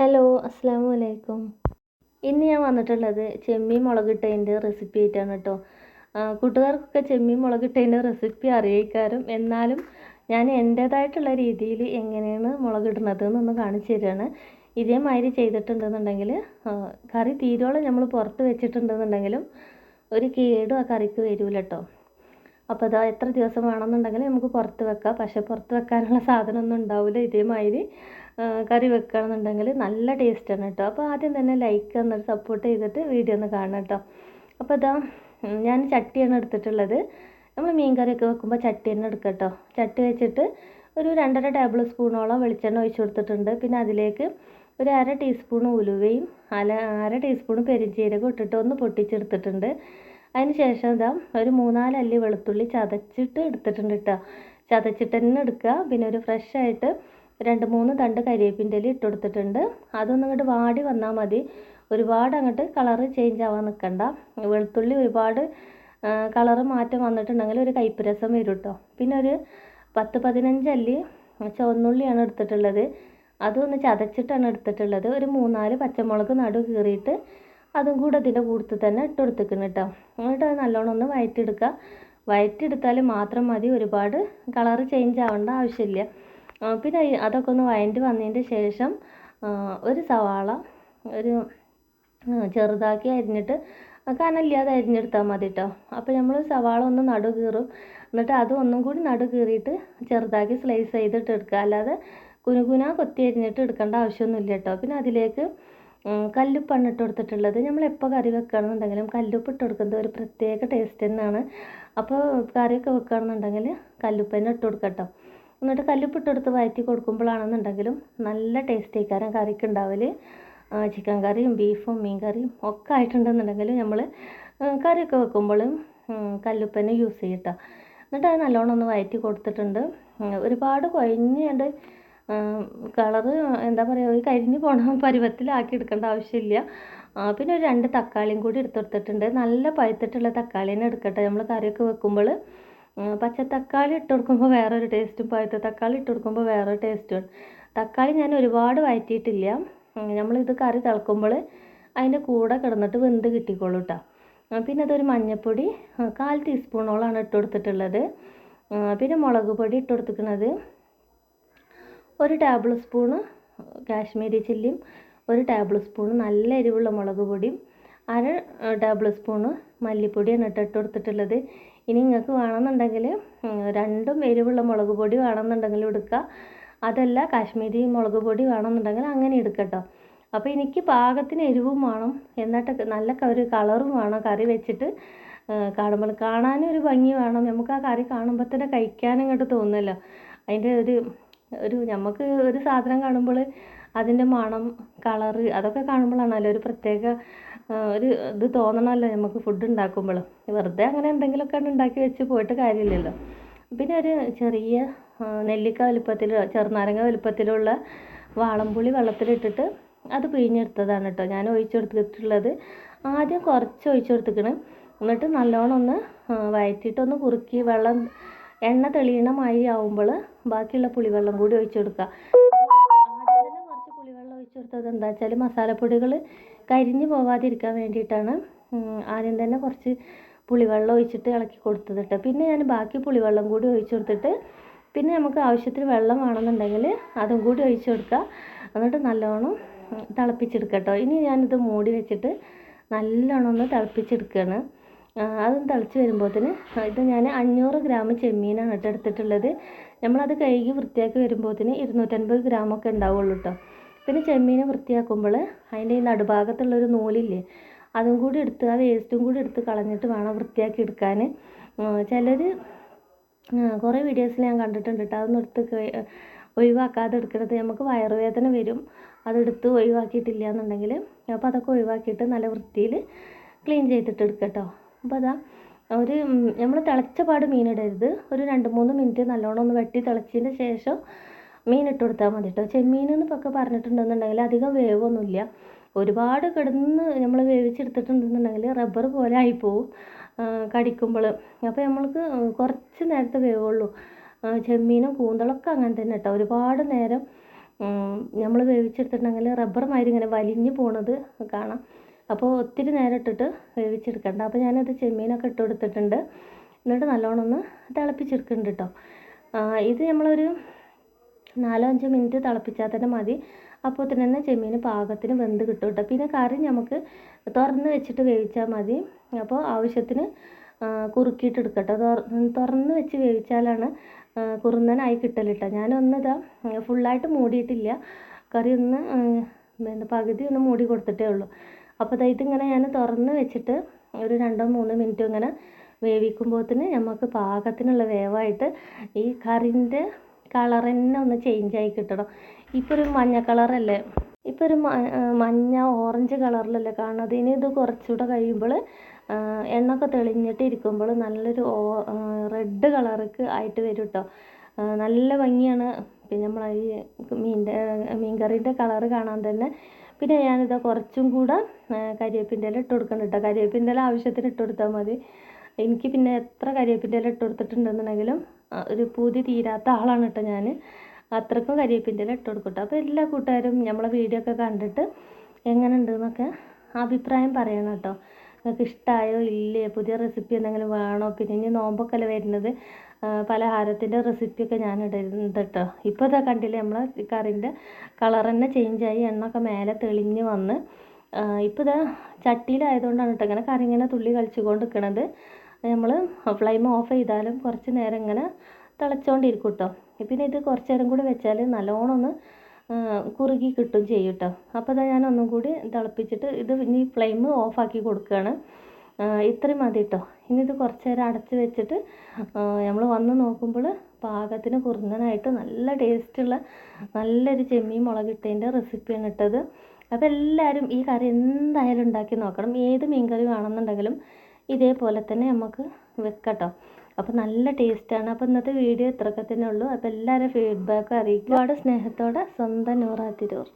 Hello അസ്സാം വലൈക്കും ഇന്ന് ഞാൻ വന്നിട്ടുള്ളത് ചെമ്മീൻ മുളകിട്ടതിന്റെ റെസിപ്പി ആയിട്ടാണ് കേട്ടോ കൂട്ടുകാർക്കൊക്കെ ചെമ്മീൻ മുളകിട്ടതിന്റെ റെസിപ്പി അറിയിക്കാരും എന്നാലും ഞാൻ എന്റേതായിട്ടുള്ള രീതിയിൽ എങ്ങനെയാണ് മുളകിടുന്നത് എന്നൊന്ന് കാണിച്ചു തരികയാണ് ഇതേമാതിരി ചെയ്തിട്ടുണ്ടെന്നുണ്ടെങ്കിൽ കറി തീരോളം നമ്മൾ പുറത്ത് വെച്ചിട്ടുണ്ടെന്നുണ്ടെങ്കിലും ഒരു കേടും ആ കറിക്ക് വരില്ല കേട്ടോ അപ്പോൾ അതാ എത്ര ദിവസം വേണമെന്നുണ്ടെങ്കിൽ നമുക്ക് പുറത്ത് വെക്കാം. പക്ഷേ പുറത്ത് വെക്കാനുള്ള സാധനമൊന്നും ഉണ്ടാവില്ല. ഇതേമാതിരി കറി വെക്കുകയാണെന്നുണ്ടെങ്കിൽ നല്ല ടേസ്റ്റാണ് കേട്ടോ അപ്പോൾ ആദ്യം തന്നെ ലൈക്ക് എന്നൊരു സപ്പോർട്ട് ചെയ്തിട്ട് വീഡിയോ ഒന്ന് കാണണം കേട്ടോ അപ്പോൾ ഇതാ ഞാൻ ചട്ടിയാണ് എടുത്തിട്ടുള്ളത്. നമ്മൾ മീൻ കറിയൊക്കെ വെക്കുമ്പോൾ ചട്ടി തന്നെ എടുക്കുക കേട്ടോ ചട്ടി വെച്ചിട്ട് ഒരു രണ്ടര ടേബിൾ സ്പൂണോളം വെളിച്ചെണ്ണ ഒഴിച്ച് കൊടുത്തിട്ടുണ്ട്. പിന്നെ അതിലേക്ക് ഒരു അര ടീസ്പൂൺ ഉലുവയും അര അര ടീസ്പൂൺ പെരിഞ്ജീരകം ഇട്ടിട്ട് ഒന്ന് പൊട്ടിച്ചെടുത്തിട്ടുണ്ട്. അതിന് ശേഷം ഇതാ ഒരു മൂന്നാൽ അല്ലി വെളുത്തുള്ളി ചതച്ചിട്ട് എടുത്തിട്ടുണ്ട് കേട്ടോ ചതച്ചിട്ട് തന്നെ എടുക്കുക. പിന്നെ ഒരു ഫ്രഷ് ആയിട്ട് രണ്ട് മൂന്ന് തണ്ട് കരിവേപ്പിന്റെ ഇല ഇട്ട് കൊടുത്തിട്ടുണ്ട് അതൊന്നും ഇങ്ങോട്ട് വാടി വന്നാൽ മതി. ഒരുപാട് അങ്ങോട്ട് കളറ് ചേഞ്ച് ആവാൻ നിൽക്കണ്ട വെളുത്തുള്ളി ഒരുപാട് കളറ് മാറ്റം വന്നിട്ടുണ്ടെങ്കിൽ ഒരു കയ്പ്പ് രസം വരും കേട്ടോ പിന്നെ ഒരു പത്ത് പതിനഞ്ച് അല്ലി ചുവന്നുള്ളിയാണ് എടുത്തിട്ടുള്ളത്. അതൊന്ന് ചതച്ചിട്ടാണ് എടുത്തിട്ടുള്ളത്. ഒരു മൂന്നാൽ പച്ചമുളക് നടു കീറിയിട്ട് അതും കൂടെ ഇതിന്റെ കൂട്ടത്തിൽ തന്നെ ഇട്ട് കൊടുത്തിക്കണം കേട്ടോ എന്നിട്ട് അത് നല്ലോണം ഒന്ന് വയറ്റെടുക്കുക വയറ്റെടുത്താൽ മാത്രം മതി. ഒരുപാട് കളറ് ചേഞ്ച് ആവേണ്ട ആവശ്യമില്ല. പിന്നെ അതൊക്കെ ഒന്ന് വഴണ്ടി വന്നതിന്റെ ശേഷം ഒരു സവാള ഒരു ചെറുതാക്കി അരിഞ്ഞിട്ട് കനലില്ലാതെ അരിഞ്ഞെടുത്താൽ മതി കേട്ടോ അപ്പോൾ നമ്മൾ സവാള ഒന്ന് നടു കീറും. എന്നിട്ട് അത് ഒന്നും കൂടി നടു കീറിയിട്ട് ചെറുതാക്കി സ്ലൈസ് ചെയ്തിട്ട് എടുക്കുക. അല്ലാതെ കുനുകുന കൊത്തി അരിഞ്ഞിട്ട് എടുക്കേണ്ട ആവശ്യമൊന്നുമില്ല കേട്ടോ പിന്നെ അതിലേക്ക് കല്ലുപ്പാണ് ഇട്ട് കൊടുത്തിട്ടുള്ളത്. നമ്മൾ എപ്പോൾ കറി വെക്കുകയാണെന്നുണ്ടെങ്കിലും കല്ലുപ്പ് ഇട്ട് കൊടുക്കുന്നത് ഒരു പ്രത്യേക ടേസ്റ്റ് തന്നെയാണ്. അപ്പോൾ കറിയൊക്കെ വെക്കുകയാണെന്നുണ്ടെങ്കിൽ കല്ലുപ്പ് തന്നെ ഇട്ട് കൊടുക്കാം എന്നിട്ട് കല്ലുപ്പ് ഇട്ട് കൊടുത്ത് വഴറ്റി കൊടുക്കുമ്പോഴാണെന്നുണ്ടെങ്കിലും നല്ല ടേസ്റ്റ് ആയിക്കാരം കറിക്ക് ഉണ്ടാവൽ ചിക്കൻ കറിയും ബീഫും മീൻ കറിയും ഒക്കെ ആയിട്ടുണ്ടെന്നുണ്ടെങ്കിൽ നമ്മൾ കറിയൊക്കെ വെക്കുമ്പോൾ കല്ലുപ്പ് തന്നെ യൂസ് ചെയ്യട്ടോ. എന്നിട്ട് അത് നല്ലോണം ഒന്ന് വഴറ്റി കൊടുത്തിട്ടുണ്ട്. ഒരുപാട് കുഴഞ്ഞുകൊണ്ട് കളറ് എന്താ പറയുക ഒരു കരിഞ്ഞ് പോണ പരുവത്തിലാക്കി എടുക്കേണ്ട ആവശ്യമില്ല. പിന്നെ ഒരു രണ്ട് തക്കാളിയും കൂടി എടുത്തെടുത്തിട്ടുണ്ട്. നല്ല പഴുത്തിട്ടുള്ള തക്കാളി തന്നെ എടുക്കട്ടെ നമ്മൾ കറിയൊക്കെ വെക്കുമ്പോൾ പച്ച തക്കാളി ഇട്ട് കൊടുക്കുമ്പോൾ വേറൊരു ടേസ്റ്റും പഴുത്ത തക്കാളി ഇട്ട് കൊടുക്കുമ്പോൾ വേറൊരു ടേസ്റ്റും തക്കാളി ഞാൻ ഒരുപാട് വഴറ്റിയിട്ടില്ല നമ്മളിത് കറി തിളക്കുമ്പോൾ അതിന്റെ കൂടെ കിടന്നിട്ട് വെന്ത് കിട്ടിക്കോളൂ കേട്ടോ പിന്നെ അതൊരു മഞ്ഞൾപ്പൊടി കാൽ ടീസ്പൂണോളാണ് ഇട്ട് കൊടുത്തിട്ടുള്ളത്. പിന്നെ മുളക് പൊടി ഇട്ട് കൊടുത്തിരിക്കുന്നത് ഒരു ടേബിൾ സ്പൂണ് കാശ്മീരി ചില്ലിയും ഒരു ടേബിൾ സ്പൂണ് നല്ല എരിവുള്ള മുളക് പൊടിയും അര ടേബിൾ സ്പൂണ് മല്ലിപ്പൊടിയാണ് ഇട്ട് ഇട്ട് കൊടുത്തിട്ടുള്ളത്. ഇനി നിങ്ങൾക്ക് വേണമെന്നുണ്ടെങ്കിൽ രണ്ടും എരിവുള്ള മുളക് പൊടി വേണമെന്നുണ്ടെങ്കിൽ എടുക്കുക. അതല്ല കാശ്മീരി മുളക് പൊടി വേണമെന്നുണ്ടെങ്കിൽ അങ്ങനെ എടുക്കട്ടോ അപ്പോൾ എനിക്ക് പാകത്തിന് എരിവും വേണം. എന്നിട്ട് നല്ല ഒരു കളറും വേണം. കറി വെച്ചിട്ട് കാണുമ്പോൾ കാണാനും ഒരു ഭംഗി വേണം. നമുക്ക് ആ കറി കാണുമ്പോൾ തന്നെ കഴിക്കാനും ഇങ്ങോട്ട് തോന്നുമല്ലോ. അതിന്റെ ഒരു ഒരു നമുക്ക് ഒരു സാധനം കാണുമ്പോൾ അതിന്റെ മണം കളറ് അതൊക്കെ കാണുമ്പോഴാണല്ലോ ഒരു പ്രത്യേക ഒരു ഇത് തോന്നണമല്ലോ നമുക്ക് ഫുഡ് ഉണ്ടാക്കുമ്പോൾ വെറുതെ അങ്ങനെ എന്തെങ്കിലുമൊക്കെ ഉണ്ടാക്കി വെച്ച് പോയിട്ട് കാര്യമില്ലല്ലോ. പിന്നെ ഒരു ചെറിയ നെല്ലിക്ക വലുപ്പത്തിൽ ചെറുനാരങ്ങ വലുപ്പത്തിലുള്ള വാളംപുളി വെള്ളത്തിലിട്ടിട്ട് അത് പിഴിഞ്ഞെടുത്തതാണ് കേട്ടോ. ഞാൻ ഒഴിച്ചെടുത്തിട്ടുള്ളത്. ആദ്യം കുറച്ച് ഒഴിച്ചെടുത്തിക്കണം. എന്നിട്ട് നല്ലോണം ഒന്ന് വയറ്റിയിട്ടൊന്ന് കുറുക്കി വെള്ളം എണ്ണ തെളിയണ മാതിരി ആവുമ്പോൾ ബാക്കിയുള്ള പുളിവെള്ളം കൂടി ഒഴിച്ചു കൊടുക്കുക ആദ്യം തന്നെ കുറച്ച് പുളിവെള്ളം ഒഴിച്ചു കൊടുത്തത് എന്താ വെച്ചാൽ മസാലപ്പൊടികൾ കരിഞ്ഞു പോവാതിരിക്കാൻ വേണ്ടിയിട്ടാണ് ആദ്യം തന്നെ കുറച്ച് പുളിവെള്ളം ഒഴിച്ചിട്ട് ഇളക്കി കൊടുത്തത് കേട്ടോ. പിന്നെ ഞാൻ ബാക്കി പുളിവെള്ളം കൂടി ഒഴിച്ചു കൊടുത്തിട്ട് പിന്നെ നമുക്ക് ആവശ്യത്തിന് വെള്ളം വേണമെന്നുണ്ടെങ്കിൽ അതും കൂടി ഒഴിച്ചു കൊടുക്കുക. എന്നിട്ട് നല്ലോണം തിളപ്പിച്ചെടുക്കുക കേട്ടോ ഇനി ഞാനിത് മൂടി വെച്ചിട്ട് നല്ലോണം ഒന്ന് തിളപ്പിച്ചെടുക്കുകയാണ്. അതും തിളച്ച് വരുമ്പോഴത്തേന് ഇത് ഞാൻ അഞ്ഞൂറ് ഗ്രാം ചെമ്മീനാണ് കേട്ടോ എടുത്തിട്ടുള്ളത്. നമ്മളത് കഴുകി വൃത്തിയാക്കി വരുമ്പോഴത്തേന് ഇരുന്നൂറ്റൻപത് ഗ്രാമൊക്കെ ഉണ്ടാവുള്ളൂ കേട്ടോ. പിന്നെ ചെമ്മീനെ വൃത്തിയാക്കുമ്പോൾ അതിന്റെ ഈ നടുഭാഗത്തുള്ളൊരു നൂലില്ലേ അതും കൂടി എടുത്ത് ആ വേസ്റ്റും കൂടി എടുത്ത് കളഞ്ഞിട്ട് വേണം വൃത്തിയാക്കി എടുക്കാൻ. ചിലർ കുറേ വീഡിയോസിൽ ഞാൻ കണ്ടിട്ടുണ്ട് കേട്ടോ. അതൊന്നും എടുത്ത് ഒഴിവാക്കാതെ എടുക്കണത്. നമുക്ക് വയറുവേദന വരും. അതെടുത്ത് ഒഴിവാക്കിയിട്ടില്ല എന്നുണ്ടെങ്കിൽ അപ്പോൾ അതൊക്കെ ഒഴിവാക്കിയിട്ട് നല്ല വൃത്തിയിൽ ക്ലീൻ ചെയ്തിട്ട് എടുക്കട്ടോ കേട്ടോ. അപ്പോൾ അതാ ഒരു നമ്മൾ തിളച്ച പാട് മീനിടരുത്. ഒരു രണ്ട് മൂന്ന് മിനിറ്റ് നല്ലോണം ഒന്ന് വെട്ടി തിളച്ചതിന് ശേഷം മീൻ ഇട്ട് കൊടുത്താൽ മതി കേട്ടോ ചെമ്മീൻ എന്നൊക്കെ പറഞ്ഞിട്ടുണ്ടെന്നുണ്ടെങ്കിൽ അധികം വേവൊന്നുമില്ല. ഒരുപാട് കിടന്ന് നമ്മൾ വേവിച്ചെടുത്തിട്ടുണ്ടെന്നുണ്ടെങ്കിൽ റബ്ബർ പോലെ ആയിപ്പോവും കടിക്കുമ്പോൾ. അപ്പോൾ നമ്മൾക്ക് കുറച്ച് നേരത്തെ വേവുള്ളൂ. ചെമ്മീനും കൂന്തളൊക്കെ അങ്ങനെ തന്നെ കേട്ടോ ഒരുപാട് നേരം നമ്മൾ വേവിച്ചെടുത്തിട്ടുണ്ടെങ്കിൽ റബ്ബർ മാതിരി ഇങ്ങനെ വലിഞ്ഞു പോണത് കാണാം. അപ്പോൾ ഒത്തിരി നേരം ഇട്ടിട്ട് വേവിച്ചെടുക്കണ്ട. അപ്പോൾ ഞാനത് ചെമ്മീനൊക്കെ ഇട്ട് കൊടുത്തിട്ടുണ്ട്. എന്നിട്ട് നല്ലോണം ഒന്ന് തിളപ്പിച്ചെടുക്കുന്നുണ്ട് കേട്ടോ ഇത് നമ്മളൊരു നാലോ അഞ്ചോ മിനിറ്റ് തിളപ്പിച്ചാൽ തന്നെ മതി. അപ്പോൾ തന്നെ ചെമ്മീൻ പാകത്തിന് വെന്ത് കിട്ടും കേട്ടോ. പിന്നെ കറി നമുക്ക് തുറന്ന് വെച്ചിട്ട് വേവിച്ചാൽ മതി. അപ്പോൾ ആവശ്യത്തിന് കുറുക്കിയിട്ട് എടുക്കട്ടോ. തുറന്ന് വെച്ച് വേവിച്ചാലാണ് കുറുന്നനായി കിട്ടലിട്ടോ കേട്ടോ ഞാനൊന്നിതാ ഫുള്ളായിട്ട് മൂടിയിട്ടില്ല. കറി ഒന്ന് എന്താ പകുതി ഒന്ന് മൂടി കൊടുത്തിട്ടേ ഉള്ളൂ. അപ്പോൾ ദാ ഇങ്ങനെ ഞാൻ തുറന്ന് വെച്ചിട്ട് ഒരു രണ്ടോ മൂന്നോ മിനിറ്റ് ഇങ്ങനെ വേവിക്കുമ്പോഴത്തേന് നമുക്ക് പാകത്തിനുള്ള വേവായിട്ട് ഈ കറിന്റെ കളർ തന്നെ ഒന്ന് ചേഞ്ച് ആയി കിട്ടണം. ഇപ്പോൾ ഒരു മഞ്ഞ കളറല്ലേ ഇപ്പോൾ ഒരു മഞ്ഞ ഓറഞ്ച് കളറിലല്ലേ കാണുന്നത്. ഇനി ഇത് കുറച്ചുകൂടെ കഴിയുമ്പോൾ എണ്ണൊക്കെ തെളിഞ്ഞിട്ട് ഇരിക്കുമ്പോൾ നല്ലൊരു റെഡ് കളർക്ക് ആയിട്ട് വരും കേട്ടോ നല്ല ഭംഗിയാണ്. പിന്നെ നമ്മൾ ഈ മീന്റെ മീൻ കറീന്റെ കളറ് കാണാൻ തന്നെ. പിന്നെ ഞാനിത് കുറച്ചും കൂടെ കരിവേപ്പിന്റെ ഇല ഇട്ട് കൊടുക്കണം കേട്ടോ കരിവേപ്പിന്റെ ഇല ആവശ്യത്തിന് ഇട്ട് കൊടുത്താൽ മതി. എനിക്ക് പിന്നെ എത്ര കരിവേപ്പിന്റെ ഇല ഇട്ട് കൊടുത്തിട്ടുണ്ടെന്നുണ്ടെങ്കിലും ഒരു പൂതി തീരാത്ത ആളാണ് കേട്ടോ ഞാൻ അത്രക്കും കരിവേപ്പിന്റെ ഇല ഇട്ട് കൊടുക്കും കേട്ടോ. അപ്പോൾ എല്ലാ കൂട്ടുകാരും നമ്മളെ വീഡിയോ ഒക്കെ കണ്ടിട്ട് എങ്ങനെ ഉണ്ടെന്നൊക്കെ അഭിപ്രായം പറയണം കേട്ടോ. നിങ്ങൾക്ക് ഇഷ്ടമായോ ഇല്ലേ പുതിയ റെസിപ്പി എന്തെങ്കിലും വേണോ? പിന്നെ ഇനി നോമ്പൊക്കെ അല്ലേ വരുന്നത്. പലഹാരത്തിന്റെ റെസിപ്പിയൊക്കെ ഞാൻ ഇടുന്നുണ്ട് കേട്ടോ. ഇപ്പോൾ ഇതാ കണ്ടില്ലേ നമ്മളെ കറിന്റെ കളർ തന്നെ ചേഞ്ചായി എണ്ണൊക്കെ മേലെ തെളിഞ്ഞ് വന്ന്. ഇപ്പോൾ ഇതാ ചട്ടിയിലായതുകൊണ്ടാണ് കേട്ടോ ഇങ്ങനെ കറി ഇങ്ങനെ തുള്ളി കളിച്ചുകൊണ്ട് നിൽക്കണത്. നമ്മൾ ഫ്ലെയിം ഓഫ് ചെയ്താലും കുറച്ച് നേരം ഇങ്ങനെ തിളച്ചുകൊണ്ടിരിക്കും കേട്ടോ പിന്നെ ഇത് കുറച്ച് നേരം കൂടി വെച്ചാൽ നല്ലോണം ഒന്ന് കുറുകി കിട്ടും ചെയ്യും കേട്ടോ അപ്പോൾ അതാ ഞാൻ ഒന്നും കൂടി തിളപ്പിച്ചിട്ട് ഇത് ഇനി ഫ്ലെയിം ഓഫാക്കി കൊടുക്കുകയാണ് ഇത്രയും മതി കേട്ടോ ഇനി ഇത് കുറച്ച് നേരം അടച്ച് വെച്ചിട്ട് നമ്മൾ വന്ന് നോക്കുമ്പോൾ പാകത്തിന് കുറുങ്ങനായിട്ട് നല്ല ടേസ്റ്റുള്ള നല്ലൊരു ചെമ്മീൻ മുളകിട്ടതിന്റെ റെസിപ്പിയാണ് ഇട്ടത് അപ്പോൾ എല്ലാവരും ഈ കറി എന്തായാലും ഉണ്ടാക്കി നോക്കണം. ഏത് മീൻ കറി വേണമെന്നുണ്ടെങ്കിലും ഇതേപോലെ തന്നെ നമുക്ക് വെക്കട്ടോ. അപ്പോൾ നല്ല ടേസ്റ്റാണ് അപ്പോൾ ഇന്നത്തെ വീഡിയോ ഇത്രയൊക്കെ തന്നെ ഉള്ളൂ. അപ്പോൾ എല്ലാവരും ഫീഡ്ബാക്ക് അറിയിക്കും ഒരുപാട് സ്നേഹത്തോടെ സ്വന്തം നൂറാത്തിരൂർ.